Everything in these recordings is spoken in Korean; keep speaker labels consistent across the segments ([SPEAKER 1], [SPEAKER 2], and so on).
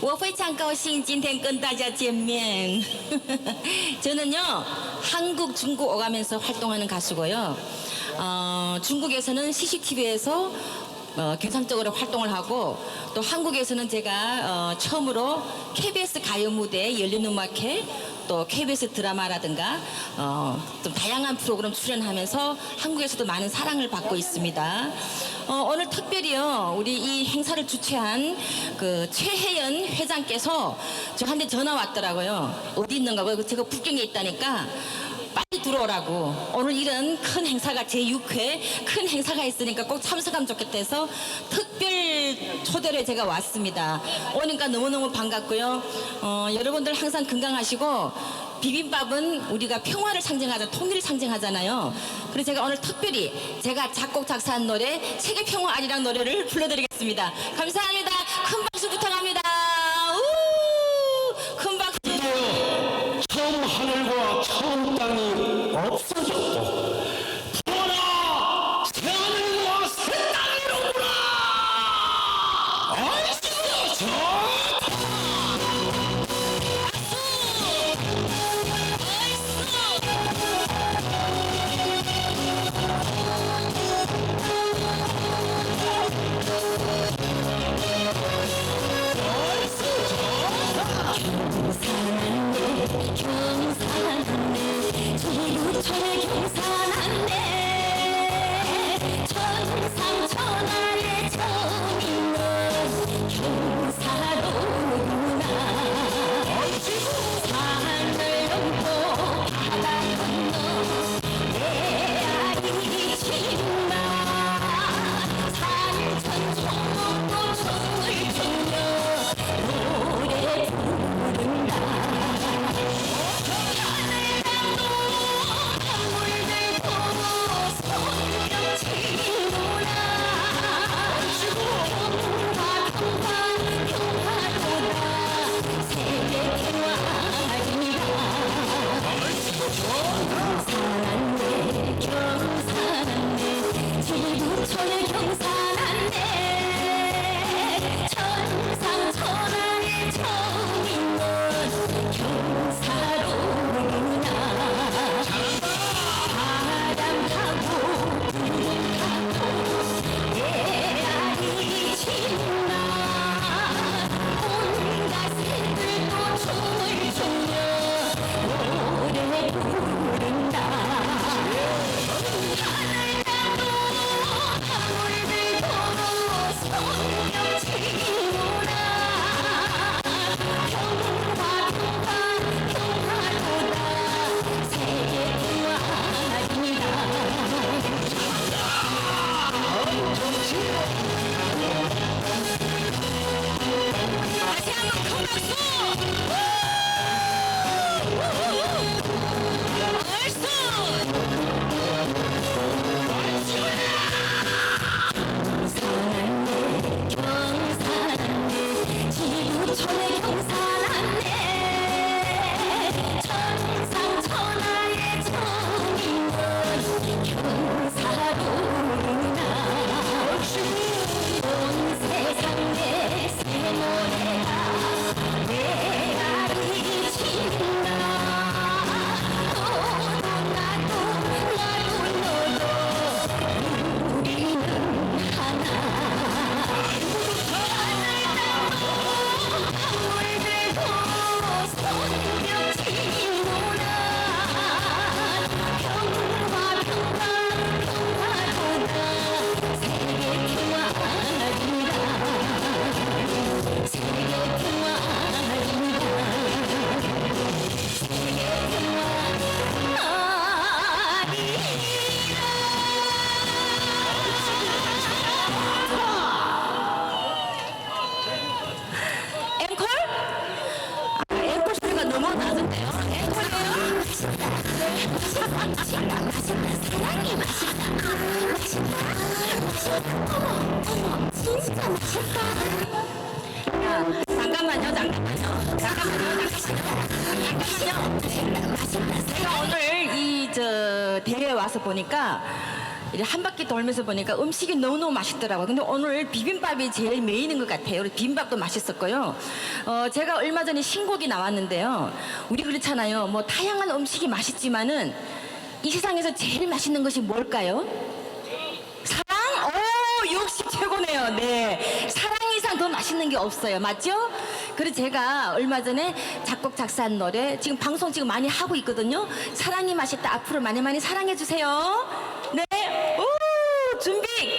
[SPEAKER 1] 我非常高兴今天跟大家见面. 저는요 한국, 중국 오가면서 활동하는 가수고요. 어, 중국에서는 CCTV에서 어, 경상적으로 활동을 하고 또 한국에서는 제가 어, 처음으로 KBS 가요 무대 열린 음악회 또 KBS 드라마라든가 어, 좀 다양한 프로그램 출연하면서 한국에서도 많은 사랑을 받고 있습니다. 어, 오늘 특별히요 우리 이 행사를 주최한 그 최혜연 회장께서 저한테 전화 왔더라고요. 어디 있는가 고 제가 북경에 있다니까 빨리 들어오라고. 오늘 이런 큰 행사가 제6회 큰 행사가 있으니까 꼭 참석하면 좋겠다 해서 특별 초대를 제가 왔습니다. 오니까 너무너무 반갑고요. 어, 여러분들 항상 건강하시고 비빔밥은 우리가 평화를 상징하자 통일을 상징하잖아요. 그래서 제가 오늘 특별히 제가 작곡 작사한 노래 세계 평화 아리랑 노래를 불러드리겠습니다. 감사합니다.
[SPEAKER 2] 어머 진짜 맛있다
[SPEAKER 1] 야, 잠깐만요, 잠깐만요. 잠깐만요, 잠깐만요. 제가 오늘 이 저 대회에 와서 보니까
[SPEAKER 2] 한 바퀴 돌면서 보니까 음식이 너무너무 맛있더라고요. 근데 오늘 비빔밥이 제일 메인인 것 같아요. 비빔밥도 맛있었고요. 어, 제가 얼마 전에 신곡이 나왔는데요. 우리 그렇잖아요. 뭐 다양한 음식이 맛있지만은 이 세상에서 제일 맛있는 것이 뭘까요? 사랑? 오, 역시 네. 사랑 이상 더 맛있는 게 없어요. 맞죠? 그래서 제가 얼마 전에 작곡, 작사한 노래, 지금 방송 지금 많이 하고 있거든요. 사랑이 맛있다. 앞으로 많이 많이 사랑해 주세요. 네. 오, 준비,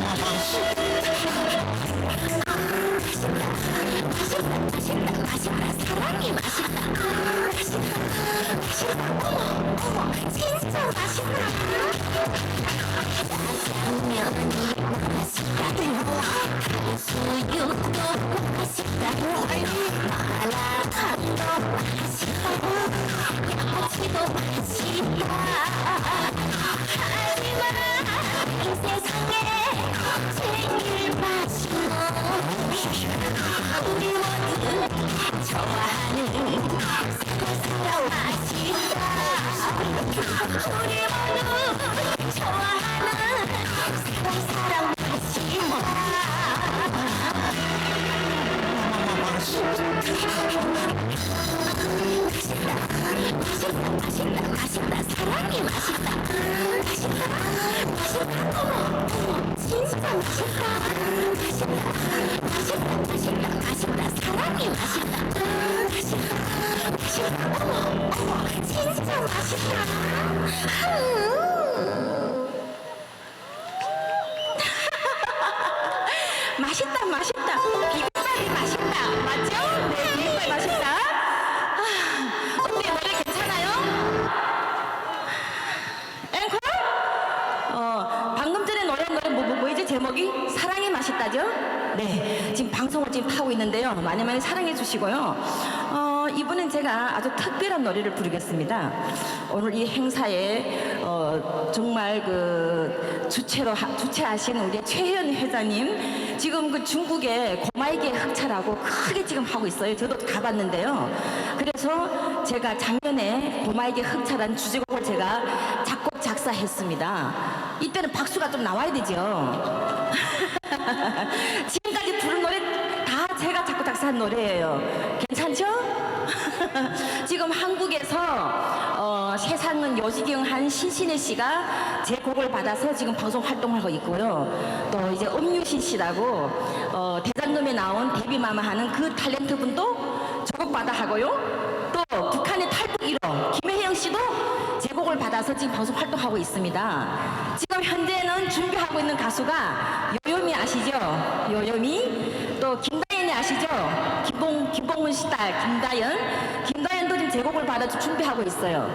[SPEAKER 1] 맛있 맛있다. 음.
[SPEAKER 2] 맛있다, 맛있다. 비빔밥이 맛있다. 맞죠? 네, 비빔밥이 맛있다. 아, 어때, 노래 괜찮아요? 앵콜? 어, 방금 전에 노래 노래 뭐, 뭐, 뭐이지 제목이? 사랑이 맛있다죠? 네, 지금 방송을 지금 하고 있는데요. 많이 많이 사랑해 주시고요. 어, 이번엔 제가 아주 특별한 노래를 부르겠습니다. 오늘 이 행사에 어, 정말 그 주체로 하- 주최하신 우리 최현 회장님 지금 그 중국의 고마이게 흑차라고 크게 지금 하고 있어요. 저도 가봤는데요. 그래서 제가 작년에 고마이게 흑차라는 주제곡을 제가 작곡 작사했습니다. 이때는 박수가 좀 나와야 되죠. 지금까지 부른 노래 다 제가 작곡 작사한 노래예요. 괜찮죠? 지금 한국에서 어, 세상은 요지경한 신신혜 씨가 제 곡을 받아서 지금 방송 활동하고 있고요. 또 이제 음유신 씨라고 어, 대장금에 나온 데뷔마마 하는 그 탤런트 분도 저곡 받아 하고요. 또 북한의 탈북 1호 김혜영 씨도 제 곡을 받아서 지금 방송 활동하고 있습니다. 지금 현재는 준비하고 있는 가수가 요요미 아시죠? 요요미 또 김다 연이 아시죠? 김봉 김봉문 씨딸 김다연 김다연도 지금 제 곡을 받아 준비하고 있어요.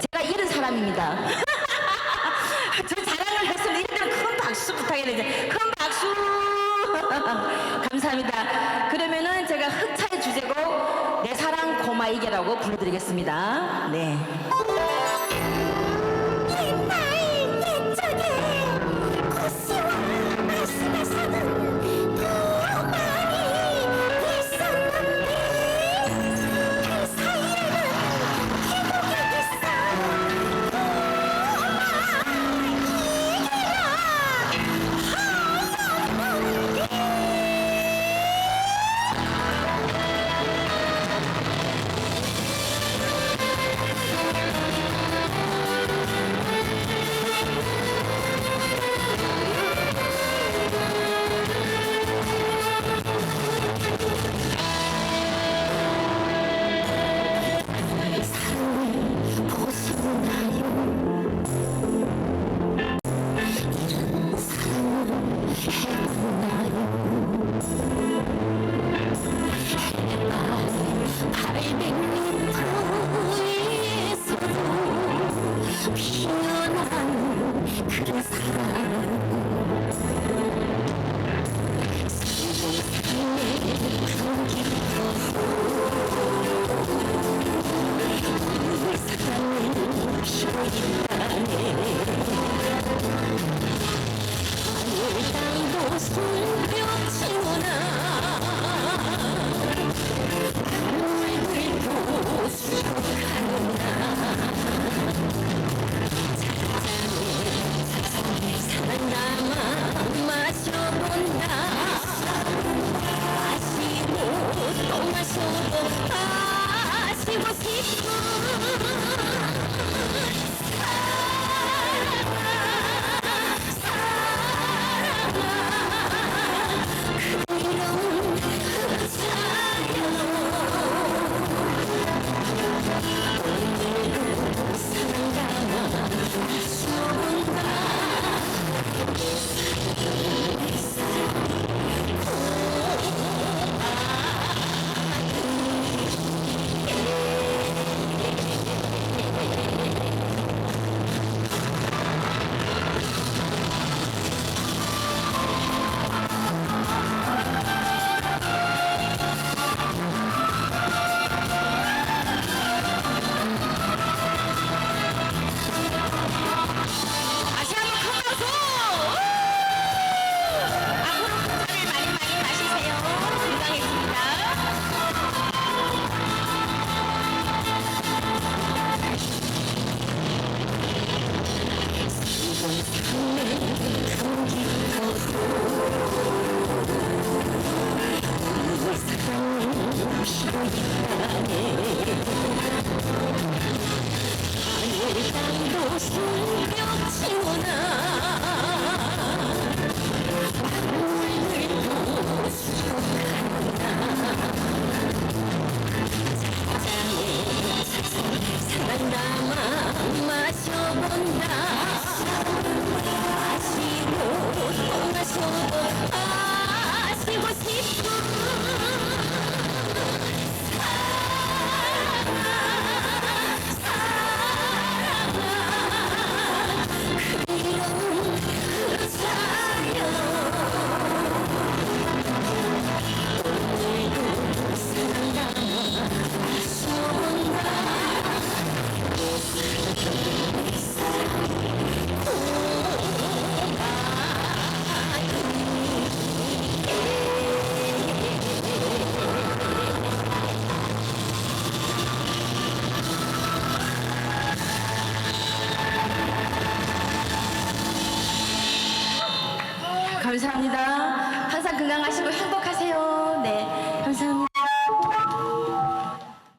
[SPEAKER 2] 제가 이런 사람입니다. 저 자랑을 했으면 이들은 큰 박수 부탁해야. 큰 박수. 감사합니다. 그러면은 제가 흑차의 주제곡 내 사랑 고마이게라고 불러드리겠습니다. 네. ハハハハ!
[SPEAKER 1] 땅도 숨겨 치워나